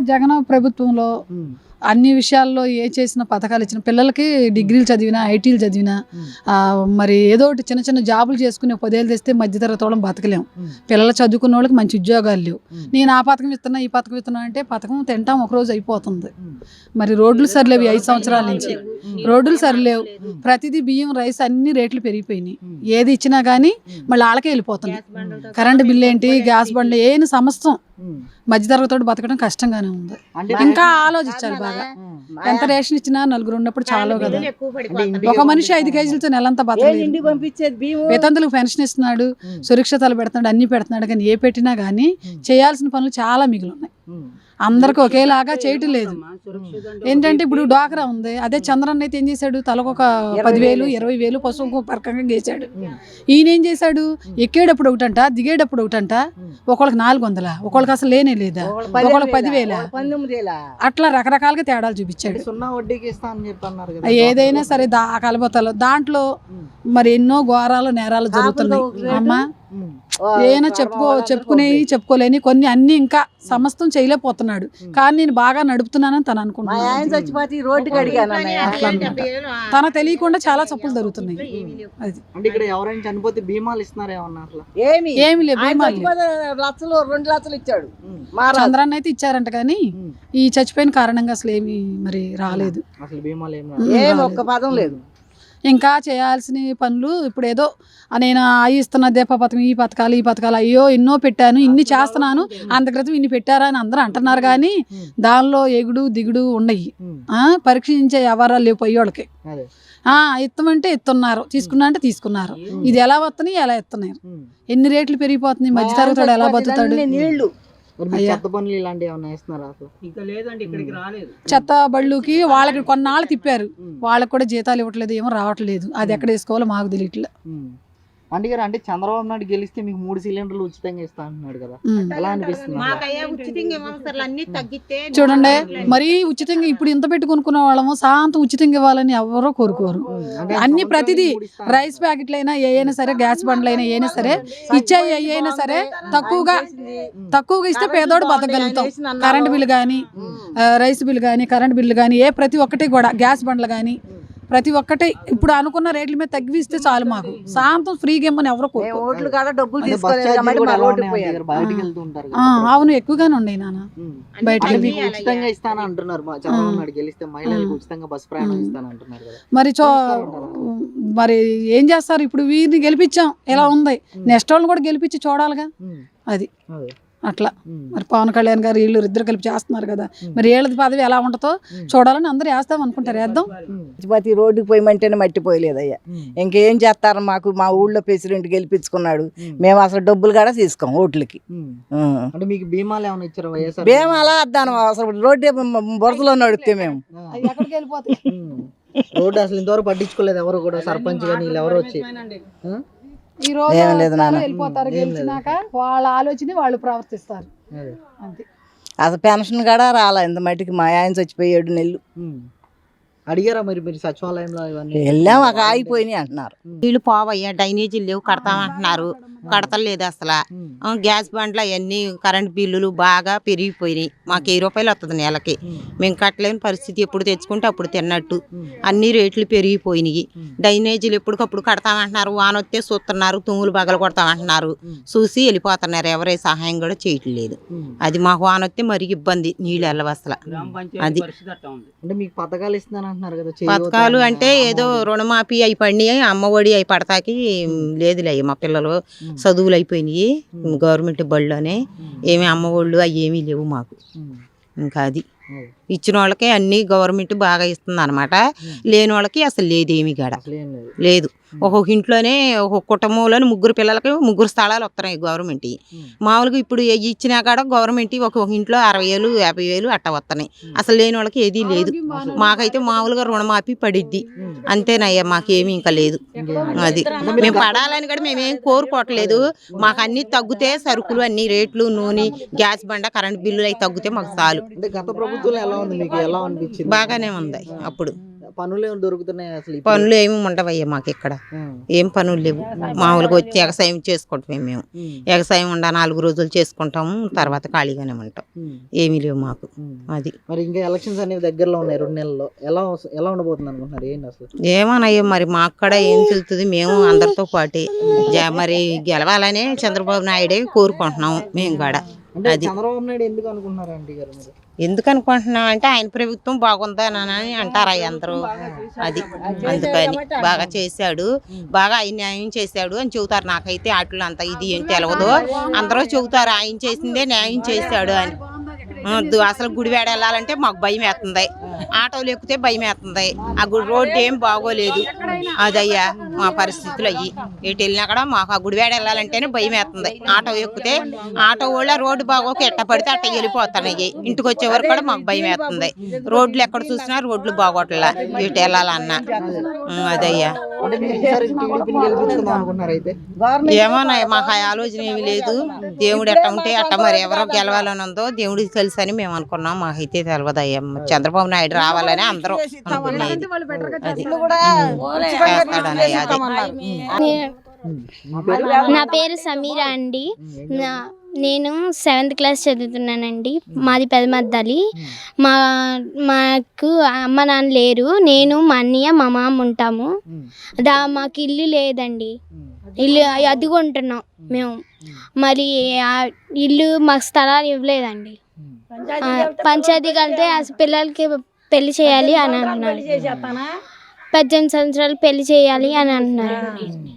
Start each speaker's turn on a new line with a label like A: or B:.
A: జగన్ ప్రభుత్వంలో అన్ని విషయాల్లో ఏ చేసిన పథకాలు ఇచ్చిన పిల్లలకి డిగ్రీలు చదివినా ఐటీలు చదివినా మరి ఏదో ఒకటి చిన్న చిన్న జాబులు చేసుకుని పదేళ్ళు తెస్తే మధ్యతరగతి వాళ్ళం బతకలేం. పిల్లలు చదువుకున్న వాళ్ళకి మంచి ఉద్యోగాలు లేవు. నేను ఆ పథకం ఇస్తున్నా ఈ పథకం ఇస్తున్నా అంటే పథకం తింటాం ఒక రోజు అయిపోతుంది. మరి రోడ్లు సరిలేవు ఐదు సంవత్సరాల నుంచి. రోడ్లు సరిలేవు. ప్రతిదీ బియ్యం రైస్ అన్ని రేట్లు పెరిగిపోయినాయి. ఏది ఇచ్చినా కానీ మళ్ళీ వాళ్ళకే వెళ్ళిపోతుంది. కరెంటు బిల్లు ఏంటి గ్యాస్ బండ్లు ఏని సమస్తం. మధ్యతరగతి బతకడం కష్టంగానే ఉంది. ఇంకా ఆలోచించాలి బాగా. ఎంత రేషన్ ఇచ్చినా నలుగురు ఉన్నప్పుడు చాలా కదా. ఒక మనిషి ఐదు కేజీలతో నెలంతా బతకలేదు. వేతంతులకు పెన్షన్ ఇస్తున్నాడు సురక్షితాలు పెడుతున్నాడు అన్ని పెడుతున్నాడు. కానీ ఏ పెట్టినా కానీ చేయాల్సిన పనులు చాలా మిగిలి ఉన్నాయి. అందరికి ఒకేలాగా చేయటం లేదు. ఏంటంటే ఇప్పుడు డాక్రా ఉంది. అదే చంద్రన్న అయితే ఏం చేశాడు? తలకు ఒక పదివేలు ఇరవై వేలు పశువుకు పరకంగా గేశాడు. ఈయన ఏం చేశాడు? ఎక్కేటప్పుడు ఒకటంట దిగేటప్పుడు ఒకటంట ఒకళ్ళకి నాలుగు వందల. ఒకళ్ళకి అసలు లేనే లేదా? ఒకళ్ళకి పదివేల. అట్లా రకరకాలుగా తేడాలు చూపించాడు. ఏదైనా సరే దా కలబోతాలు. దాంట్లో మరి ఎన్నో ఘోరాలు నేరాలు జరుగుతున్నాయి. అమ్మా. ఏమైనా చెప్పుకో చెప్పుకునేవి చెప్పుకోలేని కొన్ని అన్ని ఇంకా సమస్తం చేయలేకపోతున్నాడు. కానీ నేను బాగా నడుపుతున్నానని తను అనుకుంటున్నాను. తన తెలియకుండా చాలా తప్పులు జరుగుతున్నాయి. అది.
B: అంటే ఇక్కడ ఎవరైనా చనిపోతే బీమాలు ఇస్తున్నారు ఏమన్నా అట్లా?
C: ఏమి.
A: ఏమి
C: లక్షలు రెండు లక్షలు ఇచ్చాడు. మా
A: చంద్రాన్ని అయితే ఇచ్చారంట కానీ ఈ చచ్చిపోయిన కారణంగా అసలు ఏమి మరి రాలేదు.
B: అసలు బీమాలు ఏం
A: ఉమ్,
C: ఏం
A: రాలేదు.
C: ఒక్క పదం లేదు.
A: ఇంకా చేయాల్సిన పనులు ఇప్పుడు ఏదో నేను ఆ ఇస్తున్న దీప పథకం ఈ పథకాలు ఈ పథకాలు అయ్యో ఎన్నో పెట్టాను ఇన్ని చేస్తున్నాను అంత క్రితం ఇన్ని పెట్టారా అని అందరూ అంటున్నారు కానీ దానిలో ఎగుడు దిగుడు ఉండయి ఆ, పరీక్షించే వ్యవహారాలు లేవు పోయేవాళ్ళకి. ఇత్తమంటే ఇస్తున్నారు తీసుకున్నా అంటే తీసుకున్నారు. ఇది ఎలా వస్తున్నాయి ఎలా ఇస్తున్నారు
B: ఉమ్.
A: ఎన్ని రేట్లు పెరిగిపోతుంది మధ్యతరగతి ఎలా బతుకుతాడు?
B: నీళ్ళు. చెత్త పనులు ఇలాంటివి ఏమన్నా ఇస్తున్నారా అసలు?
A: చెత్త బళ్ళుకి వాళ్ళకి కొన్నాళ్ళు తిప్పారు. వాళ్ళకి కూడా జీతాలు ఇవ్వట్లేదు ఏమో రావట్లేదు. అది ఎక్కడ వేసుకోవాలో మాకు తెలియట్లే.
B: ఉమ్. అంటే గారు అంటే చంద్రబాబు నాయుడు గెలిస్తే మీకు మూడు సిలిండర్లు ఉచితంగా ఇస్తా అంటున్నాడు కదా. ఎలా అనిపిస్తుంది
A: చూడండి మరీ ఉచితంగా ఇప్పుడు ఇంత పెట్టి కొనుక్కునే వాళ్ళము సాంతం ఉచితంగా ఇవ్వాలని ఎవరో కోరుకోరు. అన్ని ప్రతిదీ రైస్ ప్యాకెట్లైనా ఏ అయినా సరే గ్యాస్ బండ్లైనా అయినా సరే ఇచ్చే ఏ అయినా సరే తక్కువగా తక్కువగా ఇస్తే పేదోడు బతకగలుగుతాం. కరెంట్ బిల్లు కానీ రైస్ బిల్లు కానీ కరెంట్ బిల్లు కానీ ఏ ప్రతి ఒక్కటి కూడా గ్యాస్ బండ్లు కానీ ప్రతి ఒక్కటి ఇప్పుడు అనుకున్న రేట్ల మీద తగ్గిస్తే చాలు మాకు. సాయంత్రం ఫ్రీగా ఇమ్మని ఎవరో
C: ఓట్లు డబ్బులు
A: అవును ఎక్కువగానే ఉన్నాయి నాన్న. బయట మరి చో మరి ఏం చేస్తారు? ఇప్పుడు వీరిని గెలిపించాం ఎలా ఉంది. నెక్స్ట్ వాళ్ళని కూడా గెలిపించి చూడాలిగా. అదే. అట్లా. మరి పవన్ కళ్యాణ్ గారు వీళ్ళు ఇద్దరు కలిపి చేస్తున్నారు కదా. మరి వీళ్ళది పదవి ఎలా ఉంటుందో చూడాలని అందరూ వేస్తాం అనుకుంటారు. వేద్దాం.
C: ఈ రోడ్డుకి పోయమంటేనే మట్టిపోయలేదయ్యా. ఇంకేం చేస్తారు? మాకు మా ఊళ్ళో ప్రెసిడెంట్ గెలిపించుకున్నాడు. మేము. అసలు డబ్బులు కూడా తీసుకోం ఓట్లకి.
B: అంటే మీకు బీమాలు ఏమైనా ఇచ్చారు వైఎస్ఆర్?
C: మేము అలా అద్దాను అసలు రోడ్డు బురదలో నడితే మేము.
A: ఎక్కడికి వెళ్ళిపోతాయి.
B: రోడ్డు అసలు ఇంతవరకు పట్టించుకోలేదు ఎవరు కూడా. సర్పంచ్ కానీ వీళ్ళు ఎవరు వచ్చి?
A: ఈ రోజు వెళ్ళిపోతారు గెలిచినాక వాళ్ళ ఆలోచన వాళ్ళు ప్రవర్తిస్తారు.
B: అదే.
A: అంతే.
C: అసలు పెన్షన్ కూడా రాలా. ఇంత మట్టికి మా ఆయన చచ్చిపోయి ఏడు నెలలు.
B: అడిగారా మరి మీరు సచివాలయంలో ఇవన్నీ?
C: వెళ్ళాం ఒక ఆగిపోయినాయి అంటున్నారు.
D: నీళ్ళు పోవయ్యా డ్రైనేజీలు లేవు కడతామంటున్నారు కడతలేదు అసలు. గ్యాస్ బండ్లు అవన్నీ కరెంట్ బిల్లులు బాగా పెరిగిపోయినాయి. మాకు వెయ్యి రూపాయలు వస్తుంది నెలకి. మేము కట్టలేని పరిస్థితి ఎప్పుడు తెచ్చుకుంటే అప్పుడు తిన్నట్టు. అన్ని రేట్లు పెరిగిపోయినాయి. డ్రైనేజీలు ఎప్పటికప్పుడు కడతామంటున్నారు వాన వస్తే చూస్తున్నారు తుమ్ములు బగలు కొడతామంటున్నారు. చూసి వెళ్ళిపోతున్నారు. ఎవరే సహాయం కూడా చేయట్లేదు. అది మాకు వాన వస్తే మరి ఇబ్బంది. నీళ్ళు వెళ్ళవు అసలు అది.
B: అంటే మీకు పథకాలు ఇస్తున్నాను అంటున్నారు కదా
D: పథకాలు అంటే ఏదో. రుణమాఫీ అయి పడినాయి అమ్మఒడి అయి పడతాకి లేదులే మా పిల్లలు. చదువులు అయిపోయినాయి గవర్నమెంట్ బళ్ళోనే
B: ఉమ్.
D: ఏమి అమ్మఒళ్ళు అవి ఏమీ లేవు మాకు. ఇంకా అది. ఇచ్చిన వాళ్ళకి అన్ని గవర్నమెంట్ బాగా ఇస్తుంది అనమాట లేని వాళ్ళకి అసలు లేదు ఏమి గడ
B: లేదు
D: ఒక్కొక్క ఇంట్లోనే ఒక్కొక్క కుటుంబంలోని ముగ్గురు పిల్లలకి ముగ్గురు స్థలాలు వస్తున్నాయి గవర్నమెంట్. మామూలుగా ఇప్పుడు ఏ ఇచ్చినా కాడ గవర్నమెంట్ ఒక్కొక్క ఇంట్లో అరవై వేలు యాభై వేలు అట్ట వస్తున్నాయి అసలు లేని వాళ్ళకి ఏదీ లేదు. మాకైతే మామూలుగా రుణమాఫీ పడిద్ది. అంతేనయ్యా మాకేమీ ఇంకా లేదు. అది. మేము పడాలని కూడా మేమేం కోరుకోవట్లేదు. మాకు అన్ని తగ్గితే సరుకులు అన్ని రేట్లు నూనె గ్యాస్ బండ కరెంట్ బిల్లులు అవి తగ్గితే మాకు చాలు. బాగానే ఉంది అప్పుడు.
B: పనులు ఏమి దొరుకుతున్నాయి అసలు?
D: పనులు ఏమి ఉండవయ్యా మాకు ఇక్కడ. ఏం పనులు లేవు. మామూలుగా వచ్చి ఎగసాయం చేసుకుంటామే మేము. ఎగసాయం ఉండ నాలుగు రోజులు చేసుకుంటాము తర్వాత ఖాళీగానే ఉంటాం. ఏమీ లేవు మాకు. అది.
B: మరి ఇంకా ఎలక్షన్స్ అనేవి దగ్గరలో ఉన్నాయి రెండు నెలల్లో. ఎలా ఎలా ఉండబోతుంది అనుకుంటున్నారు? ఏంటి అసలు?
D: ఏమోనయ్యా మరి మాకు కూడా ఏం తెలుస్తుంది? మేము అందరితో పాటే. మరి గెలవాలనే చంద్రబాబు నాయుడే కోరుకుంటున్నాం మేము కూడా. అది.
B: చంద్రబాబు నాయుడు ఎందుకు అనుకుంటున్నారు ఆంటీ గారు మీరు?
D: ఎందుకు అనుకుంటున్నాం అంటే ఆయన ప్రభుత్వం బాగుందని అంటారా అందరూ. అది అందుకని బాగా చేశాడు. బాగా ఆయన న్యాయం చేశాడు అని చెబుతారు. నాకైతే వాటిలో అంత ఇది ఏం తెలియదు అందరూ చెబుతారు ఆయన చేసిందే న్యాయం చేశాడు అని. అసలు గుడివాడ వెళ్ళాలంటే మాకు భయం వేస్తుంది. ఆటోలు ఎక్కితే భయం వేస్తుంది. ఆ గుడి రోడ్డు ఏం బాగోలేదు. అదయ్యా మా పరిస్థితులు అయ్యి. ఎటు వెళ్ళినా కూడా మాకు ఆ గుడివాడ వెళ్ళాలంటేనే భయం వేస్తుంది. ఆటో ఎక్కితే ఆటో వాళ్ళ రోడ్డు బాగోక ఎట్ట పడితే అట్ట వెళ్ళిపోతున్నాయి. ఇంటికి వచ్చే వరకు కూడా మాకు భయం వేస్తుంది. రోడ్లు ఎక్కడ చూసినా రోడ్లు బాగోట్లా. ఎటు వెళ్ళాలన్నా. అదయ్యా.
B: అంటే
D: ఏమోనా మాకు ఆలోచన ఏమి లేదు. దేవుడు ఎట్ట ఉంటే అట్ట మరి ఎవరో గెలవాలని ఉందో దేవుడికి కలిసి అని మేము అనుకున్నాం. మాకైతే తెలియదు అయ్యా చంద్రబాబు నాయుడు రావాలని అందరూ అది. అది.
E: నా పేరు సమీరా అండి. నా నేను సెవెంత్ క్లాస్ చదువుతున్నానండి. మాది పెదమద్దలి. మా మాకు అమ్మ నాన్న లేరు. నేను మా అన్నయ్య మా మామ ఉంటాము. దా మాకు ఇల్లు లేదండి. ఇల్లు అదుగుంటున్నాం మేము. మరి ఆ ఇల్లు మాకు స్థలాలు ఇవ్వలేదండి. పంచాయతీ కలితే అసలు పిల్లలకి పెళ్ళి చేయాలి అని అంటున్నారు పద్దెనిమిది సంవత్సరాలు పెళ్ళి చేయాలి అని అంటున్నారండి